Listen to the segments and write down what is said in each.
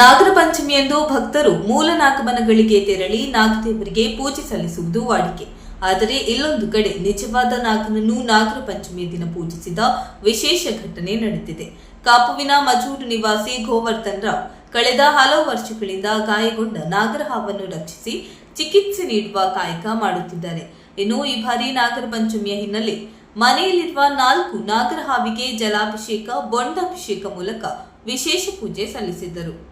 ನಾಗರ ಪಂಚಮಿಯಂದು ಭಕ್ತರು ಮೂಲ ನಾಗಮನಗಳಿಗೆ ತೆರಳಿ ನಾಗದೇವರಿಗೆ ಪೂಜೆ ಸಲ್ಲಿಸುವುದು ವಾಡಿಕೆ. ಆದರೆ ಇಲ್ಲೊಂದು ಕಡೆ ನಿಜವಾದ ನಾಗನನ್ನು ನಾಗರ ಪಂಚಮಿಯ ದಿನ ಪೂಜಿಸಿದ ವಿಶೇಷ ಘಟನೆ ನಡೆದಿದೆ. ಕಾಪುವಿನ ಮಜೂರು ನಿವಾಸಿ ಗೋವರ್ಧನ್ ರಾವ್ ಕಳೆದ ಹಲವು ವರ್ಷಗಳಿಂದ ಗಾಯಗೊಂಡ ನಾಗರ ಹಾವನ್ನು ರಕ್ಷಿಸಿ ಚಿಕಿತ್ಸೆ ನೀಡುವ ಕಾಯಕ ಮಾಡುತ್ತಿದ್ದಾರೆ. ಇನ್ನು ಈ ಬಾರಿ ನಾಗರ ಪಂಚಮಿಯ ಹಿನ್ನೆಲೆ ಮನೆಯಲ್ಲಿರುವ ನಾಲ್ಕು ನಾಗರ ಹಾವಿಗೆ ಜಲಾಭಿಷೇಕ, ಬೊಂಡಾಭಿಷೇಕ ಮೂಲಕ ವಿಶೇಷ ಪೂಜೆ ಸಲ್ಲಿಸಿದ್ದರು.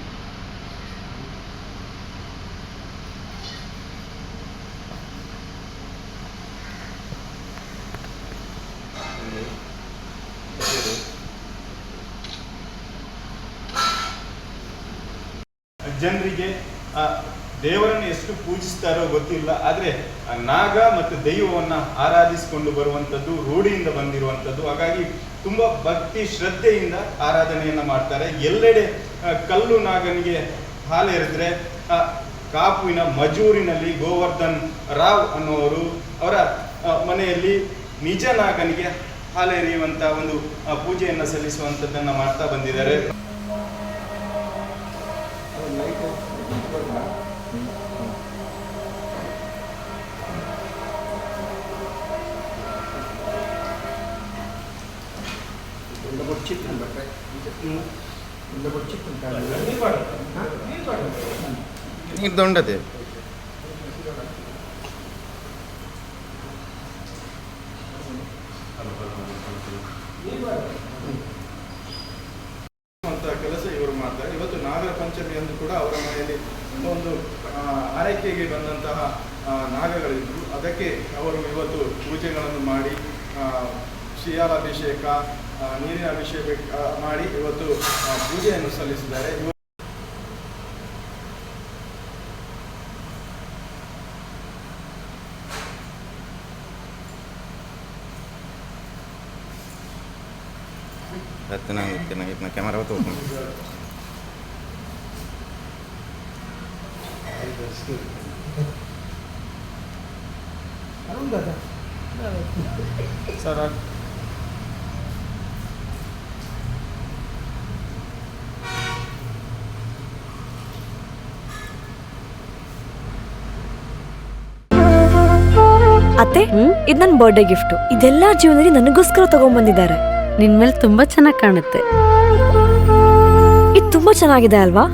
ಜನರಿಗೆ ದೇವರನ್ನು ಎಷ್ಟು ಪೂಜಿಸ್ತಾರೋ ಗೊತ್ತಿಲ್ಲ, ಆದರೆ ನಾಗ ಮತ್ತು ದೈವವನ್ನು ಆರಾಧಿಸಿಕೊಂಡು ಬರುವಂಥದ್ದು, ರೂಢಿಯಿಂದ ಬಂದಿರುವಂಥದ್ದು. ಹಾಗಾಗಿ ತುಂಬ ಭಕ್ತಿ ಶ್ರದ್ಧೆಯಿಂದ ಆರಾಧನೆಯನ್ನು ಮಾಡ್ತಾರೆ. ಎಲ್ಲೆಡೆ ಕಲ್ಲು ನಾಗನಿಗೆ ಹಾಲೆರೆದ್ರೆ ಕಾಪುವಿನ ಮಜೂರಿನಲ್ಲಿ ಗೋವರ್ಧನ್ ರಾವ್ ಅನ್ನುವರು ಅವರ ಮನೆಯಲ್ಲಿ ನಿಜ ನಾಗನಿಗೆ ಹಾಲೆರೆಯುವಂಥ ಒಂದು ಪೂಜೆಯನ್ನು ಸಲ್ಲಿಸುವಂಥದ್ದನ್ನ ಮಾಡ್ತಾ ಬಂದಿದ್ದಾರೆ. ನೀರು ದೊಂಡದೆ ಅಂತ ಮಾಡ್ತಾರೆ. ಇವತ್ತು ನಾಗರ ಪಂಚಮಿಯಂದು ಕೂಡ ಅವರ ಮನೆಯಲ್ಲಿ ಒಂದು ಆರೈಕೆಗೆ ಬಂದಂತಹ ನಾಗಗಳಿದ್ರು ಅದಕ್ಕೆ ಅವರು ಇವತ್ತು ಪೂಜೆಗಳನ್ನು ಮಾಡಿ ಶಿಯಾಲ ಶಿಯಾಲಾಭಿಷೇಕ ನೀರಿನ ಅಭಿಷೇಕ ಮಾಡಿ ಇವತ್ತು ಪೂಜೆಯನ್ನು ಸಲ್ಲಿಸಿದ್ದಾರೆ. ಸರ್ ಅತ್ತೆ, ಇದು ನನ್ನ ಬರ್ಡೇ ಗಿಫ್ಟ್ ಇದೆಲ್ಲ ಜೀವನದಲ್ಲಿ ನನಗೋಸ್ಕರ ತಗೊಂಡ್ಬಂದಿದ್ದಾರೆ ನಿನ್ ಮೇಲೆ ತುಂಬಾ ಚೆನ್ನಾಗಿ ಕಾಣುತ್ತೆ. ಇದು ತುಂಬಾ ಚೆನ್ನಾಗಿದೆ ಅಲ್ವಾ?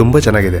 ತುಂಬಾ ಚೆನ್ನಾಗಿದೆ.